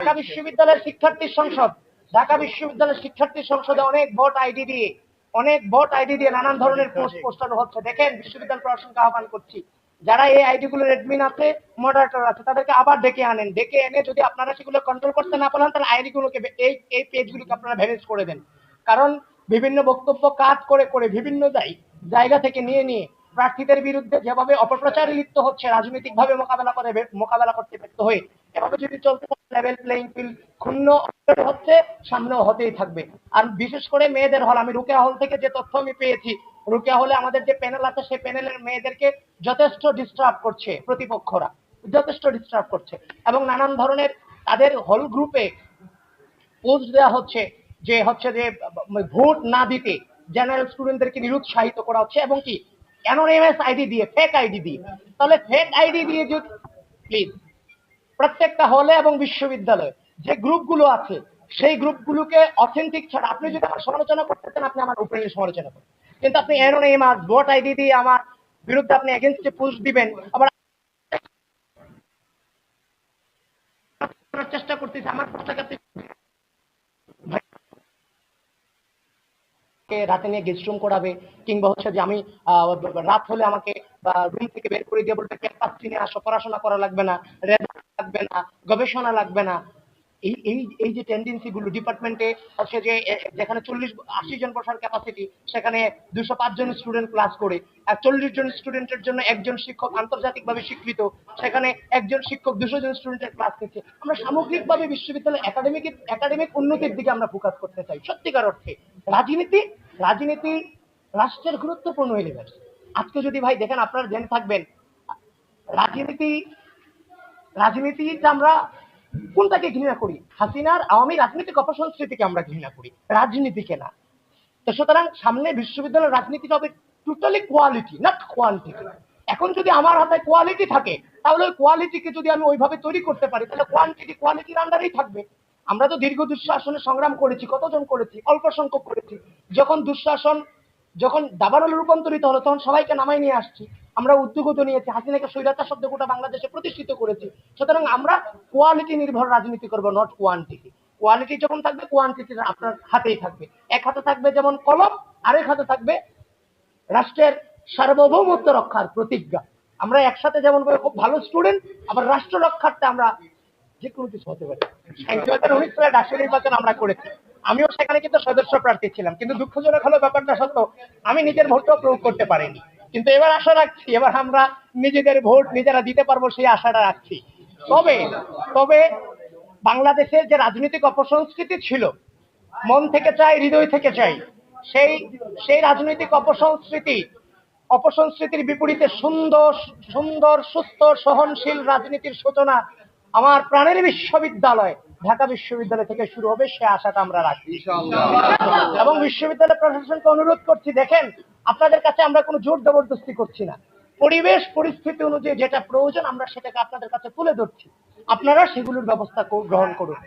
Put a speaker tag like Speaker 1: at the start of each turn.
Speaker 1: ঢাকা বিশ্ববিদ্যালয়ের শিক্ষার্থী সংসদ। ঢাকা বিশ্ববিদ্যালয়ের শিক্ষার্থী সংসদে অনেক ভোট আইডি দিয়ে অনেক ভোট আইডি দিয়ে নানান ধরনের পোস্ট পোস্টানো হচ্ছে। দেখেন বিশ্ববিদ্যালয় প্রশাসনকে আহ্বান করছি। যারা এই আইডি গুলোর অ্যাডমিন আছে মডারেটর আছে তাদেরকে আবার ডেকে আনেন। ডেকে এনে যদি আপনারা সেগুলো কন্ট্রোল করতে না পারেন তাহলে আইডি গুলোকে এই এই পেজগুলোকে আপনারা ভ্যানিশ করে দেন। কারণ বিভিন্ন বক্তব্য কাজ করে করে বিভিন্ন জায়- জায়গা থেকে নিয়ে নিয়ে প্রার্থীদের বিরুদ্ধে যেভাবে অপপ্রচারে লিপ্ত হচ্ছে রাজনৈতিক ভাবে মোকাবেলা করে মোকাবেলা করতে ব্যর্থ হয়ে এভাবে যদি চলতে লেভেল প্লেইং ফিল্ড ক্ষুণ্ণ হচ্ছে, সামনেও হতেই থাকবে। আর বিশেষ করে মেয়েদের হল, আমি রুকেয়া হল থেকে যে তথ্য আমি পেয়েছি, রুকেয়া হলে আমাদের যে প্যানেল আছে, সেই প্যানেলের মেয়েদেরকে যথেষ্ট ডিস্টার্ব করছে, প্রতিপক্ষরা যথেষ্ট ডিস্টার্ব করছে। এবং নানান ধরনের তাদের হল গ্রুপে পোস্ট দেওয়া হচ্ছে, যে হচ্ছে যে ভোট না দিতে জেনারেল স্টুডেন্টদেরকে নিরুৎসাহিত করা হচ্ছে, এবং কি? অ্যানোনিমাস আইডি দিয়ে ফেক আইডি দিয়ে। তাহলে ফেক আইডি দিয়ে যদি প্লিজ প্রত্যেকটা হলে এবং বিশ্ববিদ্যালয়ে যে গ্রুপগুলো আছে, সেই গ্রুপগুলোকে অথেন্টিক ছাড়া আপনি যদি আমার সমালোচনা করতে চান, আপনি আমার উপরে সমালোচনা করেন। কিন্তু আপনি অ্যানোনিমাস ভোট আইডি দিয়ে আমার বিরুদ্ধে আপনি এগেনস্টে পোস্ট দিবেন, আবার চেষ্টা করতেছি, আমার রাতে নিয়ে গেস্ট রুম করাবে, কিংবা হচ্ছে যে আমি রাত হলে আমাকে রুম থেকে বের করে দিয়ে বলবে, ক্যাম্পাস নিয়ে আসো, পড়াশোনা করা লাগবে না। লাগবে না, গবেষণা লাগবে না। এই এই এই যে টেন্ডেন্সি গুলো ডিপার্টমেন্টে হচ্ছে যে যেখানে চল্লিশ, আশি জন বসার ক্যাপাসিটি সেখানে দুশো পাঁচ জন স্টুডেন্ট ক্লাস করে, আর চল্লিশ জন স্টুডেন্টের জন্য একজন শিক্ষক আন্তর্জাতিকভাবে স্বীকৃত, সেখানে একজন শিক্ষক দুশো জন স্টুডেন্টের ক্লাস নিচ্ছে। আমরা সামগ্রিকভাবে বিশ্ববিদ্যালয় একাডেমিক একাডেমিক উন্নতির দিকে আমরা ফোকাস করতে চাই, সত্যিকার অর্থে। রাজনীতি রাজনীতি রাষ্ট্রের গুরুত্বপূর্ণ এলিমেন্ট আজকে যদি ভাই দেখেন, আপনারা জেনে থাকবেন, রাজনীতি রাজনীতিটা আমরা কোনটাকে ঘৃণা করি? হাসিনার আওয়ামী রাজনৈতিক অপসংস্কৃতিকে আমরা ঘৃণা করি, রাজনীতিকে না। তো সুতরাং সামনে বিশ্ববিদ্যালয়ের রাজনীতিটা হবে টোটালি কোয়ালিটি নট কোয়ান্টিটি এখন যদি আমার হাতে কোয়ালিটি থাকে, তাহলে ওই কোয়ালিটিকে যদি আমি ওইভাবে তৈরি করতে পারি, তাহলে কোয়ান্টিটি কোয়ালিটির আন্ডারেই থাকবে। আমরা তো দীর্ঘ দুঃশাসনে সংগ্রাম করেছি, কতজন করেছি? অল্প সংখ্যক করেছি। যখন দুঃশাসন যখন দাবানলে রূপান্তরিত হলো তখন সবাইকে নামাই নিয়ে আসছি। আমরা উদ্যোগত নিয়েছি হাসিনাকে স্বৈরাচার শব্দ গোটা বাংলাদেশে প্রতিষ্ঠিত করেছি। সুতরাং আমরা কোয়ালিটি নির্ভর রাজনীতি করব নট কোয়ান্টিটি কোয়ালিটি যখন থাকবে কোয়ান্টিটি আপনার হাতেই থাকবে। এক হাতে থাকবে যেমন কলম আরেক হাতে থাকবে রাষ্ট্রের সার্বভৌমত্ব রক্ষার প্রতিজ্ঞা। আমরা একসাথে যেমন করে খুব ভালো স্টুডেন্ট আবার রাষ্ট্র রক্ষার্থে আমরা যে কোনো কিছু হতে পারি। দুই হাজার উনিশ সালে রাষ্ট্র নির্বাচন আমরা করেছি। আমিও সেখানে কিন্তু সদস্য প্রার্থী ছিলাম, কিন্তু দুঃখজনক হলো ব্যাপারটা সত্য, আমি নিজের ভোটটাও প্রয়োগ করতে পারিনি। কিন্তু এবার আশা রাখছি, এবার আমরা নিজেদের ভোট নিজেরা দিতে পারব সেই আশাটা রাখছি। তবে তবে বাংলাদেশের যে রাজনৈতিক অপসংস্কৃতি ছিল, মন থেকে চাই, হৃদয় থেকে চাই, সেই সেই রাজনৈতিক অপসংস্কৃতি, অপসংস্কৃতির বিপরীতে সুন্দর সুন্দর, সুস্থ, সহনশীল রাজনীতির সূচনা আমার প্রাণের বিশ্ববিদ্যালয় ঢাকা বিশ্ববিদ্যালয় থেকে শুরু হবে সে আশাটা আমরা রাখি। এবং বিশ্ববিদ্যালয় প্রশাসনকে অনুরোধ করছি দেখেন আপনাদের কাছে আমরা কোনো জোর জবরদস্তি করছি না। পরিবেশ পরিস্থিতি অনুযায়ী যেটা প্রয়োজন আমরা সেটাকে আপনাদের কাছে তুলে ধরছি। আপনারা সেগুলোর ব্যবস্থা গ্রহণ করুন।